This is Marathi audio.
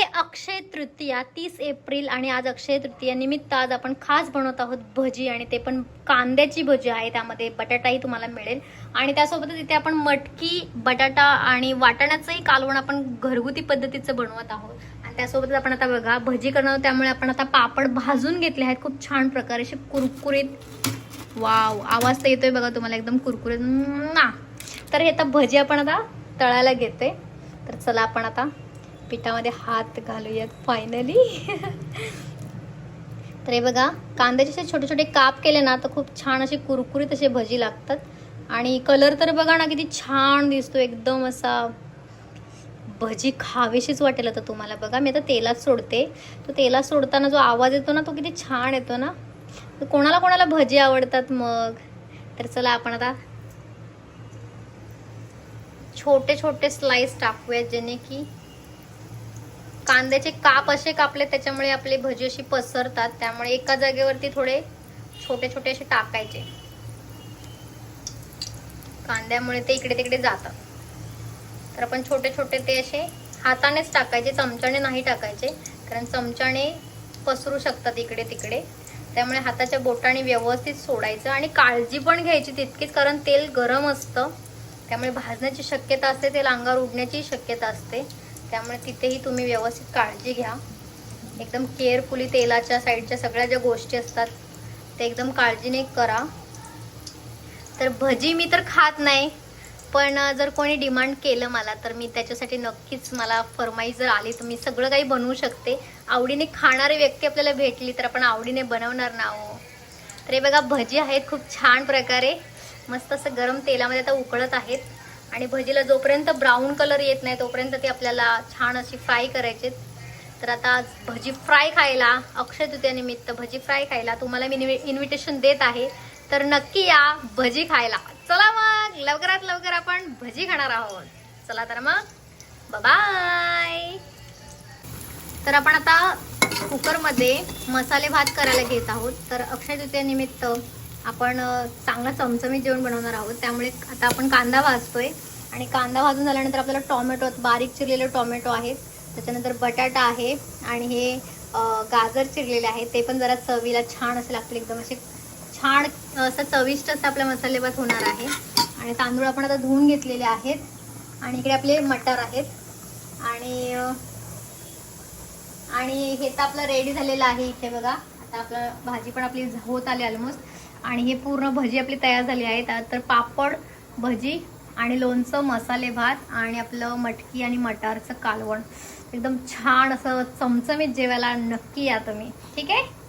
आहे अक्षय तृतीया तीस एप्रिल आणि आज अक्षय तृतीया निमित्त आज आपण खास बनवत आहोत भजी आणि ते पण कांद्याची भजी आहे त्यामध्ये बटाटाही तुम्हाला मिळेल. आणि त्यासोबतच इथे आपण मटकी बटाटा आणि वाटाण्याचंही कालवण आपण घरगुती पद्धतीचं बनवत आहोत. आणि त्यासोबतच आपण आता बघा भजी करणार आहोत, त्यामुळे आपण आता पापड भाजून घेतले आहेत. खूप छान प्रकारे असे कुरकुरीत. वाव आवाज तर येतोय बघा तुम्हाला एकदम कुरकुरीत. ना तर हे आता भजी आपण आता तळायला घेते तर चला आपण आता पिठामध्ये हात घालूयात फायनली तर हे बघा कांद्याचे असे छोटे छोटे काप केले ना तर खूप छान असे कुरकुरीत असे भजी लागतात. आणि कलर तर बघा ना किती छान दिसतो एकदम असा भजी खावीशीच वाटेल आता तुम्हाला. बघा मी आता तेलात सोडते. तो तेलात सोडताना जो आवाज येतो ना तो किती छान येतो ना. तर कोणाला कोणाला भजी आवडतात मग? तर चला आपण आता छोटे छोटे स्लाइस टाकूयात जेणे की कांद्याचे काप असे कापले त्याच्यामुळे आपले भजी अशी पसरतात. त्यामुळे एका जागेवरती थोडे छोटे छोटे असे टाकायचे. कांद्यामुळे ते इकडे तिकडे जातात. तर आपण छोटे छोटे ते असे हातानेच टाकायचे चमच्याने नाही टाकायचे. कारण चमच्याने पसरू शकतात इकडे तिकडे. त्यामुळे हाताच्या बोटाने व्यवस्थित सोडायचं आणि काळजी पण घ्यायची तितकीच कारण तेल गरम असतं. त्यामुळे भाजण्याची शक्यता असते तेल अंगावर उडण्याची शक्यता असते. त्यामुळे तिथेही तुम्ही व्यवस्थित काळजी घ्या. एकदम केअरफुली तेलाच्या साईडच्या सगळ्या ज्या गोष्टी असतात ते एकदम काळजीने करा. तर भजी मी तर खात नाही पण जर कोणी डिमांड केलं मला तर मी त्याच्यासाठी नक्कीच मला फरमाई जर आली तर मी सगळं काही बनवू शकते. आवडीने खाणारी व्यक्ती आपल्याला भेटली तर आपण आवडीने बनवणार ना हो. तर हे बघा भजी आहेत खूप छान प्रकारे. मस्त असं गरम तेलामध्ये आता उकळत आहेत. आणि भजीला जोपर्यंत ब्राऊन कलर येत नाही तोपर्यंत ती आपल्याला छान अशी फ्राय करायचे. तर आता आज भजी फ्राय खायला अक्षय तृतीयानिमित्त भजी फ्राय खायला तुम्हाला मी इन्व्हिटेशन देत आहे. तर नक्की या भजी खायला. चला मग लवकरात लवकर आपण भजी खाणार आहोत. चला तर मग. बाय तर आपण आता कुकरमध्ये मसाले भात करायला घेत आहोत. तर अक्षय तृतीयानिमित्त आपण चांगला चमचमीत जेवण बनवणार आहोत. त्यामुळे आता आपण कांदा भाजतोय. आणि कांदा भाजून झाल्यानंतर आपल्याला टोमॅटो बारीक चिरलेले टोमॅटो आहेत. त्याच्यानंतर बटाटा आहे आणि हे गाजर चिरलेले आहे ते पण जरा चवीला छान असे लागतील एकदम असे छान असं चविष्ट असं आपला मसालेभात होणार आहे. आणि तांदूळ आपण आता धुवून घेतलेले आहेत. आणि इकडे आपले मटार आहेत. आणि आणि हे तर आपलं रेडी झालेलं आहे इथे बघा. आता आपलं भाजी पण आपली होत आली ऑलमोस्ट आणि हे पूर्ण भजी आपली तयार झाली आहे. तर पापड भजी आणि लोणचं मसाले भात आणि आपलं मटकी आणि मटारचं कालवण. एकदम छान असं चमचमीत जेवायला नक्की या तुम्ही. ठीक आहे?